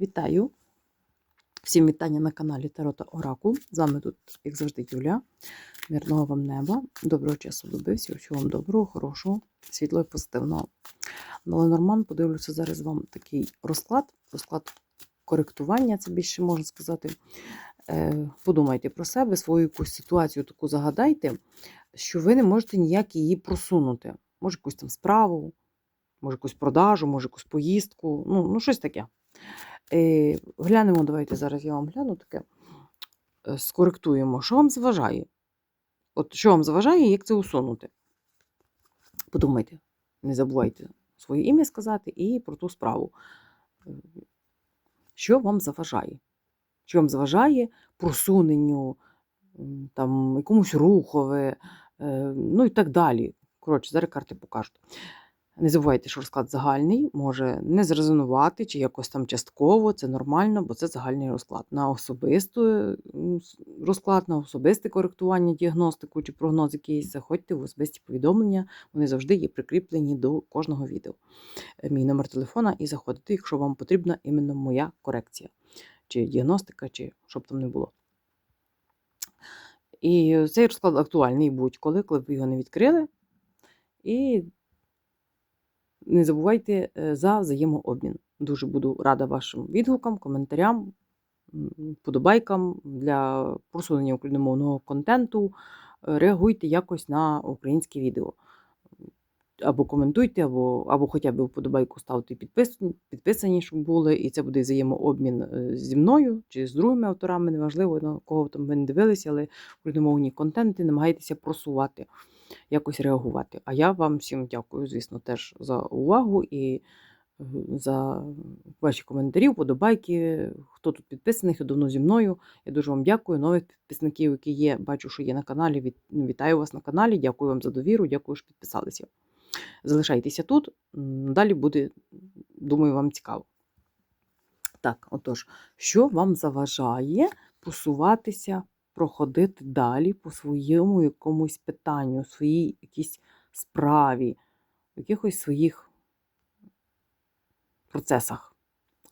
Вітаю! Всім вітання на каналі Тарота Оракул. З вами тут, як завжди, Юля. Мирного вам неба, доброго часу доби, всього вам доброго, хорошого, світлого і позитивного. На Ленорман подивлюся зараз вам такий розклад, розклад коректування, це більше можна сказати. Е, Подумайте про себе, свою якусь ситуацію таку загадайте, що ви не можете ніяк її просунути. Може, якусь там справу, може, якусь продажу, може, якусь поїздку, ну, ну щось таке. Е, глянемо, давайте зараз я вам гляну таке. е, Скоректуємо, що вам заважає? От що вам заважає, як це усунути? Подумайте, не забувайте своє ім'я сказати і про ту справу. Е, Що вам заважає? Що вам заважає просуненню, там, якомусь рухове, е, ну і так далі. Коротше, зараз карти покажуть. Не забувайте, що розклад загальний, може не зрезонувати чи якось там частково, це нормально, бо це загальний розклад. На особистий розклад, на особисте коректування, діагностику чи прогноз якийсь, заходьте в особисті повідомлення, вони завжди є прикріплені до кожного відео. Е, Мій номер телефона і заходите, якщо вам потрібна іменно моя корекція, чи діагностика, чи що б там не було. І цей розклад актуальний будь-коли, коли б його не відкрили. І не забувайте е, за взаємообмін. Дуже буду рада вашим відгукам, коментарям, вподобайкам для просунення україномовного контенту. Е, Реагуйте якось на українське відео. Або коментуйте, або, або хоча б вподобайку ставте підписані, підписані, щоб були, і це буде взаємообмін е, зі мною чи з другими авторами, неважливо, на кого там ви не дивилися, але україномовні контенти намагайтеся просувати якось реагувати. А я вам всім дякую, звісно, теж за увагу і е, за ваші коментарі, вподобайки. Хто тут підписаний, хто давно зі мною. Я дуже вам дякую. Нових підписників, які є, бачу, що є на каналі. Вітаю вас на каналі. Дякую вам за довіру, дякую, що підписалися. Залишайтеся тут. Далі буде, думаю, вам цікаво. Так, отож, що вам заважає посуватися, проходити далі по своєму якомусь питанню, своїй якійсь справі, в якихось своїх процесах?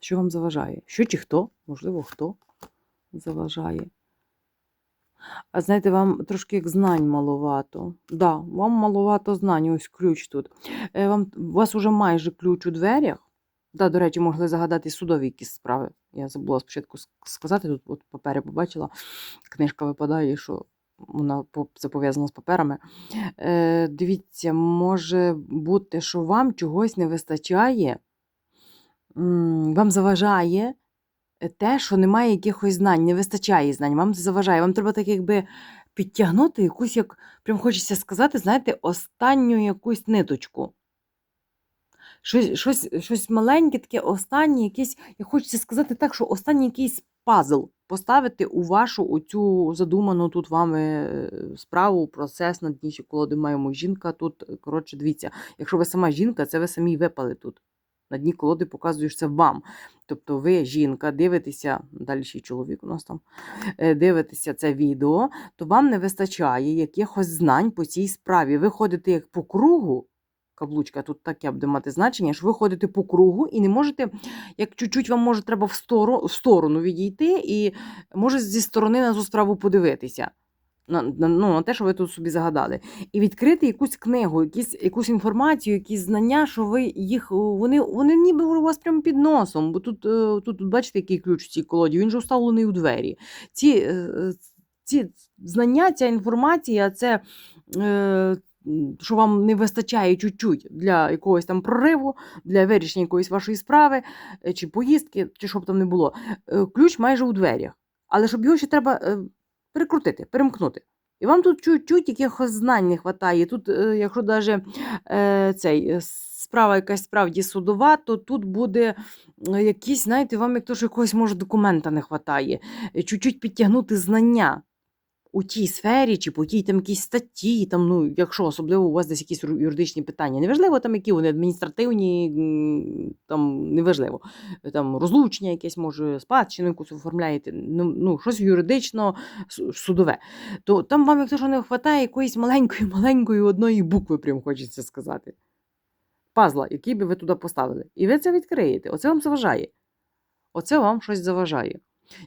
Що вам заважає? Що чи хто? Можливо, хто заважає? А знаєте, вам трошки як знань маловато. Да, вам маловато знань, ось ключ тут. Е, Вам, у вас уже майже ключ у дверях. Да, до речі, могли загадати судові якісь справи. Я забула спочатку сказати, тут от папері побачила, книжка випадає, що вона це пов'язано з паперами. Е, дивіться, може бути, що вам чогось не вистачає, вам заважає те, що немає якихось знань, не вистачає знань, вам це заважає. Вам треба так якби підтягнути якусь, як прям хочеться сказати, знаєте, останню якусь ниточку. Щось, щось, щось маленьке, таке останнє, якесь, я хочеться сказати так, що останній якийсь пазл поставити у вашу оцю задуману тут вами е, справу, процес на дні колоди маємо жінка. Тут, коротше, дивіться, якщо ви сама жінка, це ви самі випали тут. На дні колоди показуєш це вам. Тобто ви, жінка, дивитеся, далі ще й чоловік у нас там, е, дивитеся це відео, то вам не вистачає якихось знань по цій справі. Ви ходите як по кругу, каблучка тут таке буде мати значення, що ви ходите по кругу і не можете, як чуть-чуть вам може треба в сторону, в сторону відійти, і може зі сторони на цю справу подивитися. На, на, ну, на те, що ви тут собі загадали, і відкрити якусь книгу, якісь, якусь інформацію, якісь знання, що ви їх вони, вони ніби у вас прямо під носом. Бо тут, е, тут, тут бачите, який ключ в цій колоді, він же вставлений у двері. Ці, е, ці знання, ця інформація, це е, що вам не вистачає чуть-чуть для якогось там прориву, для вирішення якоїсь вашої справи, е, чи поїздки, чи що б там не було. Е, Ключ майже у дверях. Але щоб його ще треба е, перекрутити, перемкнути. І вам тут чуть-чуть якихось знань не вистачає. Тут, якщо навіть цей, справа якась справді судова, то тут буде якісь, знаєте, вам як то, що якогось може документа не вистачає. Чуть-чуть підтягнути знання у тій сфері, чи по тій там якійсь статті, там, ну, якщо особливо у вас десь якісь юридичні питання. Неважливо, там, які вони адміністративні, там неважливо. Там розлучення якесь, може, спадщину якусь оформляєте, ну, ну щось юридично судове. То там вам, як то, що не вистачає якоїсь маленької, маленької одної букви, прям хочеться сказати. Пазла, який би ви туди поставили. І ви це відкриєте. Оце вам заважає. Оце вам щось заважає.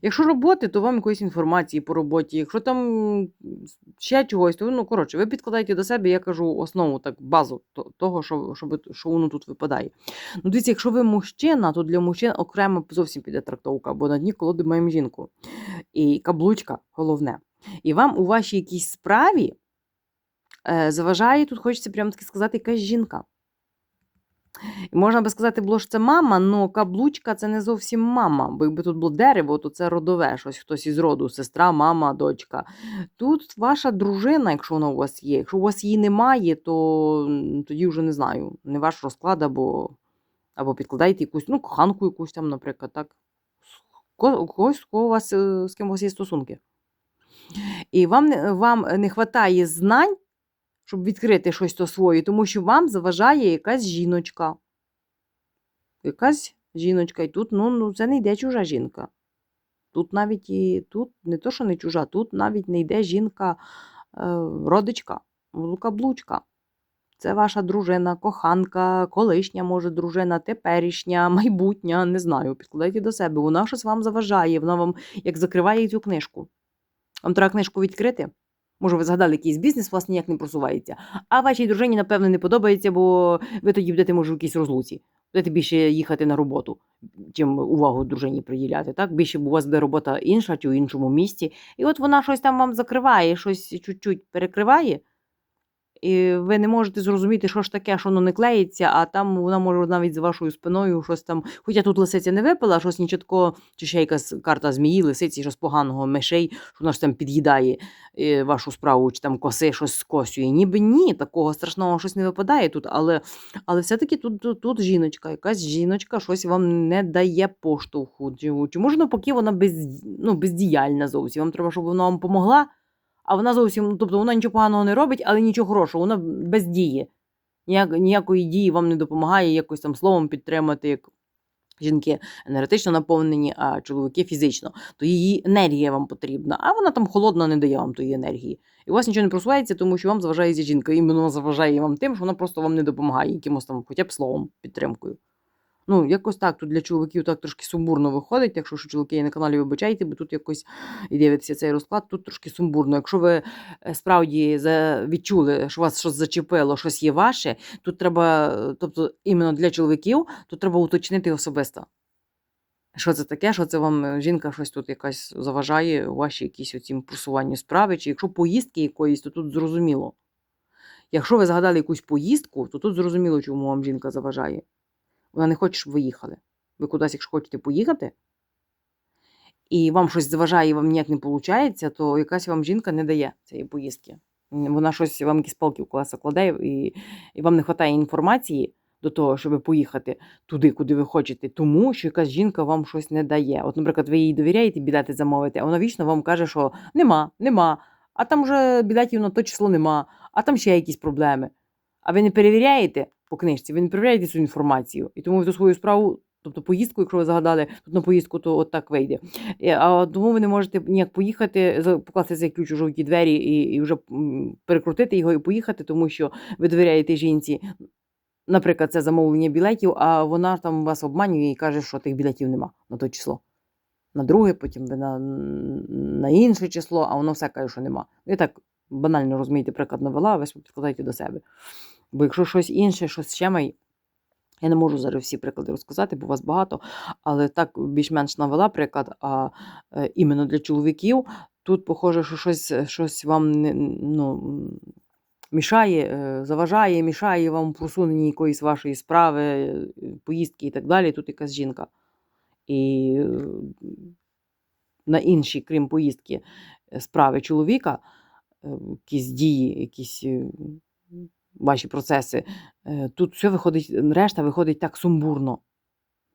Якщо роботи, то вам якоїсь інформації по роботі. Якщо там ще чогось, то ну коротше, ви підкладаєте до себе, я кажу, основу, так, базу того, що, що, що воно тут випадає. Ну, дивіться, якщо ви мужчина, то для мужчин окремо зовсім піде трактовка, бо на дні колоди маємо жінку. І каблучка головне. І вам у вашій якійсь справі е, заважає, тут хочеться прямо таки сказати, якась жінка. Можна би сказати, було що це мама, але каблучка це не зовсім мама. Бо якби тут було дерево, то це родове, щось хтось із роду, сестра, мама, дочка. Тут ваша дружина, якщо вона у вас є. Якщо у вас її немає, то тоді вже не знаю, не ваш розклад, або, або підкладайте якусь, ну, коханку якусь там, наприклад, так. Когось, кого у вас, е, з ким у вас є стосунки. І вам, вам не вистачає знань, щоб відкрити щось то своє, тому що вам заважає якась жіночка. Якась жіночка. І тут ну, ну, це не йде чужа жінка. Тут навіть і тут не то, що не чужа, тут навіть не йде жінка, е, родичка, каблучка. Це ваша дружина, коханка, колишня, може, дружина, теперішня, майбутня, не знаю. Підкладайте до себе. Вона щось вам заважає, вона вам як закриває цю книжку. Вам треба книжку відкрити. Може, ви згадали якийсь бізнес, у вас ніяк не просувається. А вашій дружині, напевно, не подобається, бо ви тоді будете, може, в якійсь розлуці. Будете більше їхати на роботу, чим увагу дружині приділяти. Так? Більше у вас буде робота інша чи в іншому місті. І от вона щось там вам закриває, щось чуть-чуть перекриває. І ви не можете зрозуміти, що ж таке, що воно не клеїться, а там вона може навіть за вашою спиною щось там. Хоча тут лисиця не випала, щось нічого чи ще якась карта змії, лисиці, щось поганого, мишей, що вона ж там під'їдає е, вашу справу, чи там коси щось скосює. Ніби ні, такого страшного щось не випадає тут, але, але все-таки тут, тут, тут жіночка, якась жіночка щось вам не дає поштовху. Чи, може навпаки вона без, ну, бездіяльна зовсім. Вам треба, щоб вона вам допомогла. А вона зовсім, ну, тобто вона нічого поганого не робить, але нічого хорошого, вона без дії. Ніяк, ніякої дії вам не допомагає якось там словом підтримати, як жінки енергетично наповнені, а чоловіки фізично. То її енергія вам потрібна, а вона там холодна не дає вам тої енергії. І у вас нічого не просувається, тому що вам заважає ця жінка. Іменно вона заважає вам тим, що вона просто вам не допомагає, якимось там, хоча б словом, підтримкою. Ну, якось так. Тут для чоловіків так трошки сумбурно виходить. Якщо що чоловіки є на каналі, вибачайте, бо тут якось і дивитися цей розклад, тут трошки сумбурно. Якщо ви е, справді відчули, що вас щось зачепило, щось є ваше, тут треба, е, тобто іменно для чоловіків, тут треба уточнити особисто. Що це таке? Що це вам е, жінка щось тут якась заважає у вашій якійсь оцім просуванні справи? Чи якщо поїздки якоїсь, то тут зрозуміло. Якщо ви згадали якусь поїздку, то тут зрозуміло, чому вам жінка заважає. Вона не хоче, щоб ви їхали. Ви кудись, якщо хочете поїхати, і вам щось заважає, і вам ніяк не виходить, то якась вам жінка не дає цієї поїздки. Вона щось вам якісь палки в колеса кладе, і, і вам не вистачає інформації до того, щоб поїхати туди, куди ви хочете, тому що якась жінка вам щось не дає. От, наприклад, ви їй довіряєте білети замовити, а вона вічно вам каже, що нема, нема, а там вже білетів на то число нема, а там ще якісь проблеми. А ви не перевіряєте по книжці, ви не перевіряєте цю інформацію. І тому ви свою справу, тобто поїздку, якщо ви загадали, тут на поїздку, то от так вийде. А тому ви не можете ніяк поїхати, покласти цей ключ у жовті двері і, і вже перекрутити його і поїхати, тому що ви довіряєте жінці. Наприклад, це замовлення білетів, а вона там вас обманює і каже, що тих білетів нема на то число. На друге, потім на, на інше число, а воно все каже, що нема. Я так банально розумієте, приклад навела, а ви підкладаєте до себе. Бо якщо щось інше, щось ще має, я не можу зараз всі приклади розказати, бо у вас багато, але так більш-менш навела приклад, а е, іменно для чоловіків тут, похоже, що щось, щось вам ну, мішає, е, заважає, мішає вам у просуненні якоїсь вашої справи, е, поїздки і так далі. Тут якась жінка. І е, на інші, крім поїздки, е, справи чоловіка, е, якісь дії, якісь е, ваші процеси, е, тут все виходить, решта виходить так сумбурно.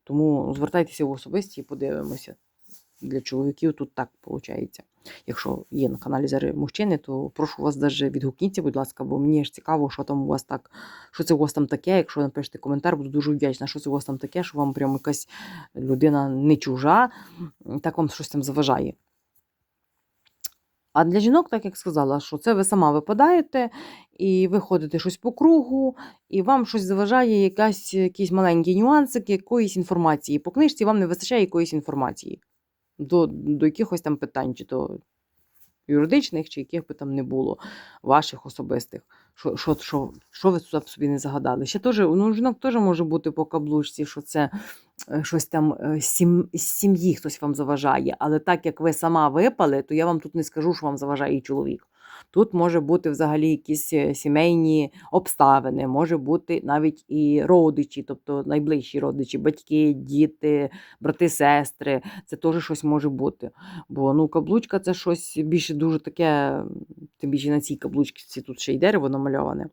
Тому звертайтеся в особисті і подивимося. Для чоловіків тут так виходить. Якщо є на каналі зараз мужчини, то прошу вас даже відгукніться, будь ласка, бо мені ж цікаво, що там у вас так, що це у вас там таке. Якщо напишете коментар, буду дуже вдячна, що це у вас там таке, що вам прям якась людина не чужа, так вам щось там заважає. А для жінок, так як сказала, що це ви сама випадаєте, і ви ходите щось по кругу, і вам щось заважає якась, якісь маленькі нюансики якоїсь інформації. По книжці вам не вистачає якоїсь інформації до, до якихось там питань, чи то юридичних, чи яких би там не було, ваших особистих. Що, що, що, що ви собі не загадали? Ще теж, ну, жінок теж може бути по каблучці, що це щось там е, з сім, сім'ї хтось вам заважає. Але так як ви сама випали, то я вам тут не скажу, що вам заважає чоловік. Тут може бути взагалі якісь е, сімейні обставини, може бути навіть і родичі, тобто найближчі родичі, батьки, діти, брати, сестри. Це теж щось може бути. Бо ну, каблучка це щось більше дуже таке, тим більше на цій каблучці тут ще й дерево намальоване,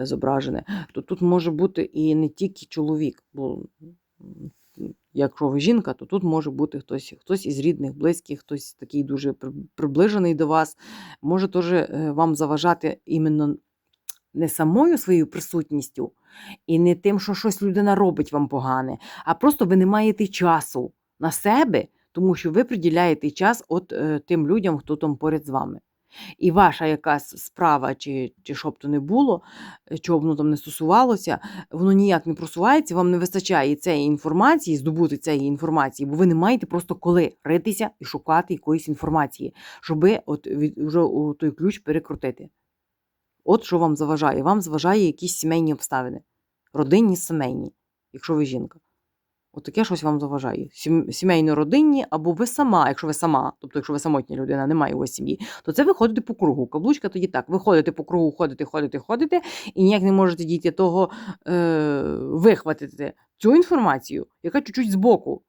е, зображене. То тут може бути і не тільки чоловік. Бо якщо ви жінка, то тут може бути хтось, хтось із рідних, близьких, хтось такий дуже приближений до вас. Може теж е, вам заважати іменно не самою своєю присутністю і не тим, що щось людина робить вам погане, а просто ви не маєте часу на себе, тому що ви приділяєте час от е, тим людям, хто там поряд з вами. І ваша якась справа, чи, чи що б то не було, е, чого б воно там не стосувалося, воно ніяк не просувається, вам не вистачає цієї інформації, здобути цієї інформації, бо ви не маєте просто коли ритися і шукати якоїсь інформації, щоб от від, вже той ключ перекрутити. От що вам заважає. Вам заважає якісь сімейні обставини, родинні, сімейні, якщо ви жінка. От таке щось вам заважає. Сім- Сімейно-родинні, або ви сама, якщо ви сама, тобто, якщо ви самотня людина, немає у вас сім'ї, то це ви ходите по кругу. Каблучка тоді так. Ви ходите по кругу, ходите, ходите, ходите, і ніяк не можете дійти того е, вихватити цю інформацію, яка чуть-чуть збоку.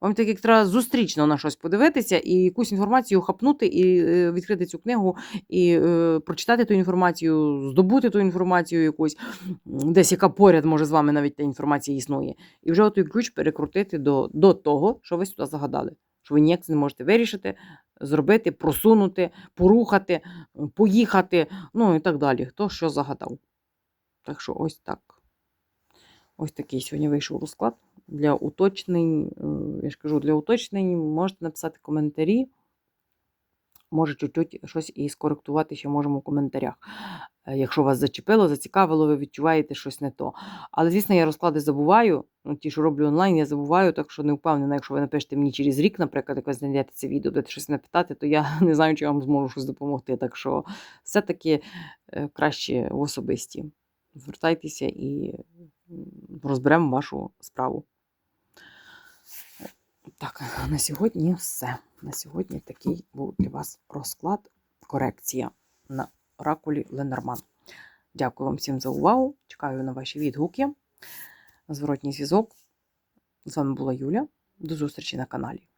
Вам так як треба зустрічно на щось подивитися і якусь інформацію хапнути, і е, відкрити цю книгу, і е, прочитати ту інформацію, здобути ту інформацію якусь, десь яка поряд може з вами навіть та інформація існує. І вже той ключ перекрутити до, до того, що ви сюди загадали. Що ви ніяк не можете вирішити, зробити, просунути, порухати, поїхати, ну і так далі. Хто що загадав. Так що ось так. Ось такий сьогодні вийшов розклад. Для уточнень, е, я ж кажу, для уточнень можете написати коментарі. Може, чуть-чуть щось і скоректувати ще можемо в коментарях. Е, Якщо вас зачепило, зацікавило, ви відчуваєте щось не то. Але, звісно, я розклади забуваю. Ну, ті, що роблю онлайн, я забуваю, так що не впевнена, якщо ви напишете мені через рік, наприклад, як ви знайдете це відео, будете щось напитати, то я не знаю, чи я вам зможу щось допомогти. Так що все-таки е, краще в особисті. Звертайтеся і розберемо вашу справу. Так, на сьогодні все. На сьогодні такий був для вас розклад, корекція на оракулі Ленорман. Дякую вам всім за увагу. Чекаю на ваші відгуки. Зворотній зв'язок. З вами була Юля. До зустрічі на каналі.